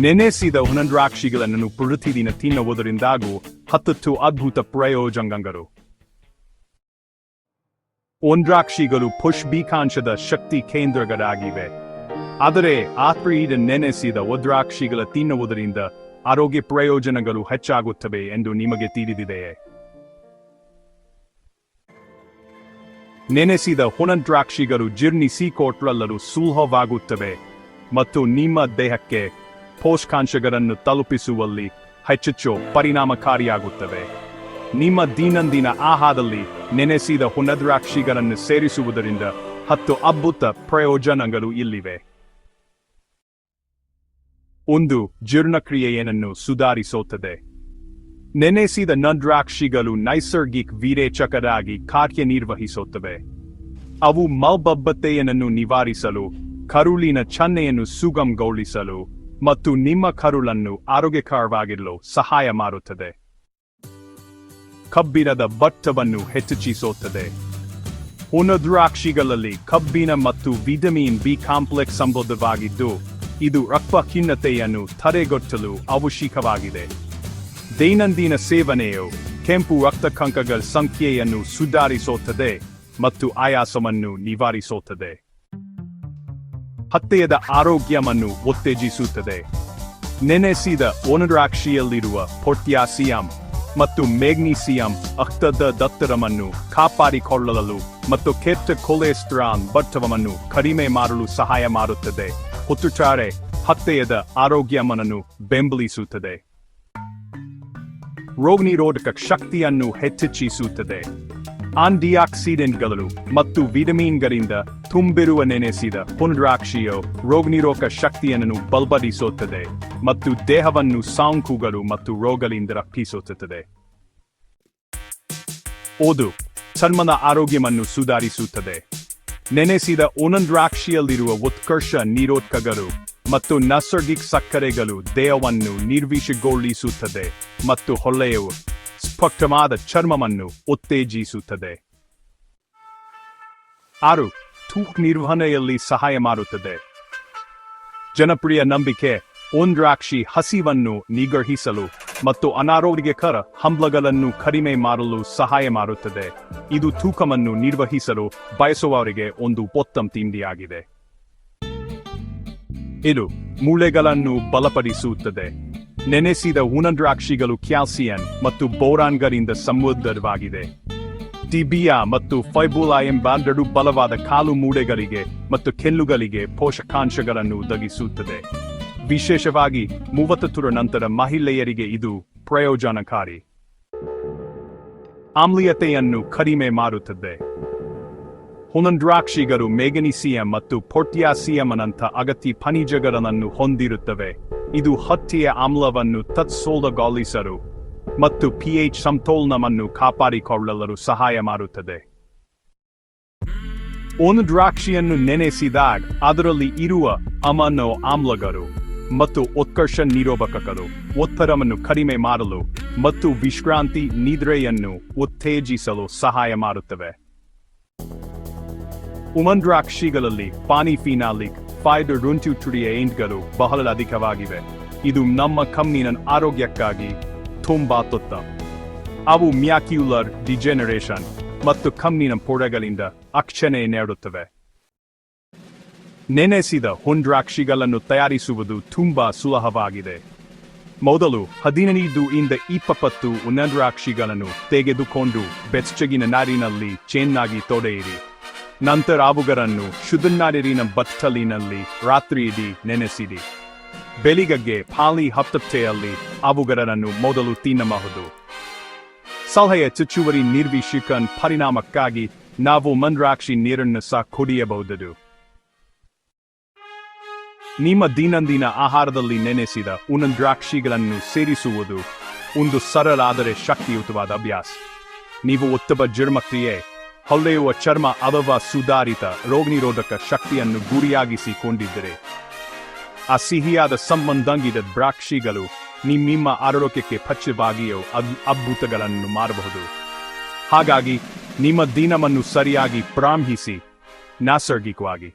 ನೆನೆಸಿದ ಹುನಂದ್ರಾಕ್ಷಿಗಳನ್ನು ಪ್ರತಿದಿನ ತಿನ್ನುವುದರಿಂದಾಗೂ ಹತ್ತತ್ತು ಅದ್ಭುತ ಪ್ರಯೋಜನಗಳು ಒಂದ್ರಾಕ್ಷಿಗಳು ಪುಷ್ಪೀಕಾಂಶದ ಶಕ್ತಿ ಕೇಂದ್ರಗಳಾಗಿವೆ. ಆದರೆ ಆತ್ರೀಡ ನೆನೆಸಿದ ಒದ್ರಾಕ್ಷಿಗಳ ತಿನ್ನುವುದರಿಂದ ಆರೋಗ್ಯ ಪ್ರಯೋಜನಗಳು ಹೆಚ್ಚಾಗುತ್ತವೆ ಎಂದು ನಿಮಗೆ ತಿಳಿದಿದೆಯೇ? ನೆನೆಸಿದ ಹುನಂದ್ರಾಕ್ಷಿಗಳು ಜೀರ್ಣಿಸಿಕೊಟ್ರಲ್ಲಲು ಸುಲಭವಾಗುತ್ತವೆ ಮತ್ತು ನಿಮ್ಮ ದೇಹಕ್ಕೆ ಪೋಷಕಾಂಶಗಳನ್ನು ತಲುಪಿಸುವಲ್ಲಿ ಹೆಚ್ಚೆಚ್ಚು ಪರಿಣಾಮಕಾರಿಯಾಗುತ್ತವೆ. ನಿಮ್ಮ ದೈನಂದಿನ ಆಹಾರದಲ್ಲಿ ನೆನೆಸಿದ ಹುಣದ್ರಾಕ್ಷಿಗಳನ್ನು ಸೇರಿಸುವುದರಿಂದ ಹತ್ತು ಅದ್ಭುತ ಪ್ರಯೋಜನಗಳು ಇಲ್ಲಿವೆ. ಒಂದು ಜೀರ್ಣಕ್ರಿಯೆಯನ್ನು ಸುಧಾರಿಸುತ್ತದೆ? ನೆನೆಸಿದ ನಂದ್ರಾಕ್ಷಿಗಳು ನೈಸರ್ಗಿಕ ವಿರೇಚಕರಾಗಿ ಕಾರ್ಯನಿರ್ವಹಿಸುತ್ತವೆ. ಅವು ಮಲ್ಬಬ್ಬತೆಯನ್ನು ನಿವಾರಿಸಲು, ಕರುಳಿನ ಚನ್ನೆಯನ್ನು ಸುಗಮಗೊಳಿಸಲು ಮತ್ತು ನಿಮ್ಮ ಕರುಳನ್ನು ಆರೋಗ್ಯಕರವಾಗಿರಲು ಸಹಾಯ ಮಾಡುತ್ತದೆ. ಕಬ್ಬಿಣದ ಬಟ್ಟವನ್ನು ಹೆಚ್ಚಿಸುತ್ತದೆ. ಒಣದ್ರಾಕ್ಷಿಗಳಲ್ಲಿ ಕಬ್ಬಿಣ ಮತ್ತು ವಿಟಮಿನ್ ಬಿ ಕಾಂಪ್ಲೆಕ್ಸ್ ಸಂಬದ್ಧವಾಗಿದ್ದು ಇದು ರಕ್ತಹೀನತೆಯನ್ನು ತಡೆಗಟ್ಟಲು ಅವಶ್ಯಕವಾಗಿದೆ. ದೈನಂದಿನ ಸೇವನೆಯು ಕೆಂಪು ರಕ್ತಕಂಕಗಳ ಸಂಖ್ಯೆಯನ್ನು ಸುಧಾರಿಸುತ್ತದೆ ಮತ್ತು ಆಯಾಸವನ್ನು ನಿವಾರಿಸುತ್ತದೆ. ಹತ್ಯೆಯದ ಆರೋಗ್ಯವನ್ನು ಉತ್ತೇಜಿಸುತ್ತದೆ. ನೆನೆಸಿದ ಒಣದ್ರಾಕ್ಷಿಯಲ್ಲಿರುವ ಪೊಟ್ಯಾಸಿಯಂ ಮತ್ತು ಮೆಗ್ನೀಸಿಯಂ ರಕ್ತದ ದತ್ತರವನ್ನು ಕಾಪಾಡಿಕೊಳ್ಳಲು ಮತ್ತು ಕೆಟ್ಟ ಕೊಲೆಸ್ಟ್ರಾನ್ ಬಟ್ಟವನ್ನು ಕಡಿಮೆ ಮಾಡಲು ಸಹಾಯ ಮಾಡುತ್ತದೆ. ಹುತ್ತುಚಾರೆ ಹತ್ತೆಯದ ಆರೋಗ್ಯಮನನ್ನು ಬೆಂಬಲಿಸುತ್ತದೆ. ರೋಗನಿರೋಧಕ ಶಕ್ತಿಯನ್ನು ಹೆಚ್ಚಿಸುತ್ತದೆ. ಆಂಟಿಆಕ್ಸಿಡೆಂಟ್ಗಳು ಮತ್ತು ವಿಟಮಿನ್ಗಳಿಂದ ತುಂಬಿರುವ ನೆನೆಸಿದ ಪುನರಾಕ್ಷಿಯು ರೋಗನಿರೋಧಕ ಶಕ್ತಿಯನ್ನು ಬಲಪಡಿಸುತ್ತದೆ ಮತ್ತು ದೇಹವನ್ನು ಸಾಂಕುಗಳು ಮತ್ತು ರೋಗಗಳಿಂದ ರಕ್ಷಿಸುತ್ತದೆ. ಓದು, ಚರ್ಮದ ಆರೋಗ್ಯವನ್ನು ಸುಧಾರಿಸುತ್ತದೆ. ನೆನೆಸಿದ ಒನಂದ್ರಾಕ್ಷಿಯಲ್ಲಿರುವ ಉತ್ಕರ್ಷ ನಿರೋಧಕಗಳು ಮತ್ತು ನೈಸರ್ಗಿಕ ಸಕ್ಕರೆಗಳು ದೇಹವನ್ನು ನಿರ್ವಿಷಗೊಳಿಸುತ್ತದೆ ಮತ್ತು ಹೊಳ್ಳೆಯು ಸ್ಪಷ್ಟವಾದ ಚರ್ಮವನ್ನು ಉತ್ತೇಜಿಸುತ್ತದೆ. ಆರು, ತೂಕ ನಿರ್ವಹಣೆಯಲ್ಲಿ ಸಹಾಯ ಮಾಡುತ್ತದೆ. ಜನಪ್ರಿಯ ನಂಬಿಕೆ ಒಂದ್ರಾಕ್ಷಿ ಹಸಿವನ್ನು ನಿಗ್ರಹಿಸಲು ಮತ್ತು ಅನಾರೋಗ್ಯಕರ ಹಂಬಲಗಳನ್ನು ಕಡಿಮೆ ಮಾಡಲು ಸಹಾಯ ಮಾಡುತ್ತದೆ. ಇದು ತೂಕವನ್ನು ನಿರ್ವಹಿಸಲು ಬಯಸುವವರಿಗೆ ಒಂದು ಉತ್ತಮ ತಿಂಡಿಯಾಗಿದೆ. ಇದು ಮೂಳೆಗಳನ್ನು ಬಲಪಡಿಸುತ್ತದೆ. ನೆನೆಸಿದ ಉಣದ್ರಾಕ್ಷಿಗಳು ಕ್ಯಾಲ್ಸಿಯಂ ಮತ್ತು ಬೋರಾನ್ಗಳಿಂದ ಸಮೃದ್ಧವಾಗಿದೆ. ಟಿಬಿಯಾ ಮತ್ತು ಫೈಬುಲಾ ಎಂಬ ಎರಡು ಬಲವಾದ ಕಾಲು ಮೂಡೆಗಳಿಗೆ ಮತ್ತು ಕೆಲ್ಲುಗಳಿಗೆ ಪೋಷಕಾಂಶಗಳನ್ನು ಒದಗಿಸುತ್ತದೆ. ವಿಶೇಷವಾಗಿ ಮೂವತ್ತುರ ನಂತರ ಮಹಿಳೆಯರಿಗೆ ಇದು ಪ್ರಯೋಜನಕಾರಿ. ಆಮ್ಲೀಯತೆಯನ್ನು ಕಡಿಮೆ ಮಾಡುತ್ತದೆ ಹುನಂದ್ರಾಕ್ಷಿಗಳು ಮೆಗನೀಸಿಯಂ ಮತ್ತು ಪೊಟ್ಯಾಸಿಯಂನಂಥ ಅಗತ್ಯ ಖನಿಜಗಳನ್ನು ಹೊಂದಿರುತ್ತವೆ. ಇದು ಹತ್ತಿಯ ಆಮ್ಲವನ್ನು ತತ್ಸೋಲಗೊಳಿಸಲು ಮತ್ತು ಪಿಎಚ್ ಸಮತೋಲನವನ್ನು ಕಾಪಾಡಿಕೊಳ್ಳಲು ಸಹಾಯ ಮಾಡುತ್ತದೆ. ಒಂದು ದ್ರಾಕ್ಷಿಯನ್ನು ನೆನೆಸಿದಾಗ ಅದರಲ್ಲಿ ಇರುವ ಅಮನೋ ಆಮ್ಲಗಳು ಮತ್ತು ಉತ್ಕರ್ಷ ನಿರೋಧಕಗಳು ಒತ್ತಡವನ್ನು ಕಡಿಮೆ ಮಾಡಲು ಮತ್ತು ವಿಶ್ರಾಂತಿ ನಿದ್ರೆಯನ್ನು ಉತ್ತೇಜಿಸಲು ಸಹಾಯ ಮಾಡುತ್ತವೆ. ಉಮಂದ್ರಾಕ್ಷಿಗಳಲ್ಲಿ ಪಾನಿಫಿನಾಲಿಕ್ ಫೈಡರ್ ರುಂಟ್ಯುಟ್ರಿಯ ಏಂಟ್ಗಳು ಬಹಳ ಅಧಿಕವಾಗಿವೆ. ಇದು ನಮ್ಮ ಕಮ್ಮಿನ ಆರೋಗ್ಯಕ್ಕಾಗಿ ತುಂಬಾ ತುತ್ತ. ಅವು ಮ್ಯಾಕ್ಯುಲರ್ ಡಿಜೆನರೇಷನ್ ಮತ್ತು ಕಮ್ಮಿನ ಪೊರೆಗಳಿಂದ ಅಕ್ಷಣೆ ನೀಡುತ್ತವೆ. ನೆನೆಸಿದ ಹೊಂಡ್ರಾಕ್ಷಿಗಳನ್ನು ತಯಾರಿಸುವುದು ತುಂಬಾ ಸುಲಭವಾಗಿದೆ. ಮೊದಲು ಹದಿನೈದು ಇಂದ ಇಪ್ಪತ್ತು ಉನ್ನದ್ರಾಕ್ಷಿಗಳನ್ನು ತೆಗೆದುಕೊಂಡು ಬೆಚ್ಚಗಿನ ನಾರಿನಲ್ಲಿ ಚೆನ್ನಾಗಿ ತೊಡೆಯಿರಿ. ನಂತರ ಅವುಗಳನ್ನು ಶುದನ್ನಾರಿರಿನ ಬಟ್ಟಲಿನಲ್ಲಿ ಇಡೀ ನೆನೆಸಿಡಿ. ಬೆಳಿಗ್ಗೆ ಪಾಲಿ ಹಪ್ತಪ್ತೆಯಲ್ಲಿ ಅವುಗಳನ್ನು ಮೊದಲು ತಿನ್ನಬಹುದು. ಸಲಹೆಯ ಚುಚ್ಚುವರಿ ನಿರ್ವಿಶಿಕನ್ ಪರಿಣಾಮಕ್ಕಾಗಿ ನಾವು ಮಂದ್ರಾಕ್ಷಿ ನೀರನ್ನು ಸಹ ಕುಡಿಯಬಹುದು ನಿಮ್ಮ ದಿನಂದಿನ ಆಹಾರದಲ್ಲಿ ನೆನೆಸಿದ ಉನಂದ್ರಾಕ್ಷಿಗಳನ್ನು ಸೇರಿಸುವುದು ಒಂದು ಸರಳ ಆದರೆ ಶಕ್ತಿಯುತವಾದ ಅಭ್ಯಾಸ. ನೀವು ಉತ್ತಮ ಜರ್ಮಕ್ರಿಯೆ ಹೊಳೆಯುವ ಚರ್ಮ ಅವವ ಸುಧಾರಿತ ರೋಗನಿರೋಧಕ ಶಕ್ತಿಯನ್ನು ಗುರಿಯಾಗಿಸಿಕೊಂಡಿದ್ದರೆ ಆ ಸಿಹಿಯಾದ ಸಂಬಂಧಂಗಿದ ದ್ರಾಕ್ಷಿಗಳು ನಿಮ್ಮಿಮ್ಮ ಆರೋಗ್ಯಕ್ಕೆ ಪಚ್ಚವಾಗಿಯೋ ಅದ್ ಅದ್ಭುತಗಳನ್ನು ಮಾಡಬಹುದು ಹಾಗಾಗಿ ನಿಮ್ಮ ದಿನವನ್ನು ಸರಿಯಾಗಿ ಪ್ರಾರಂಭಿಸಿ, ನೈಸರ್ಗಿಕವಾಗಿ.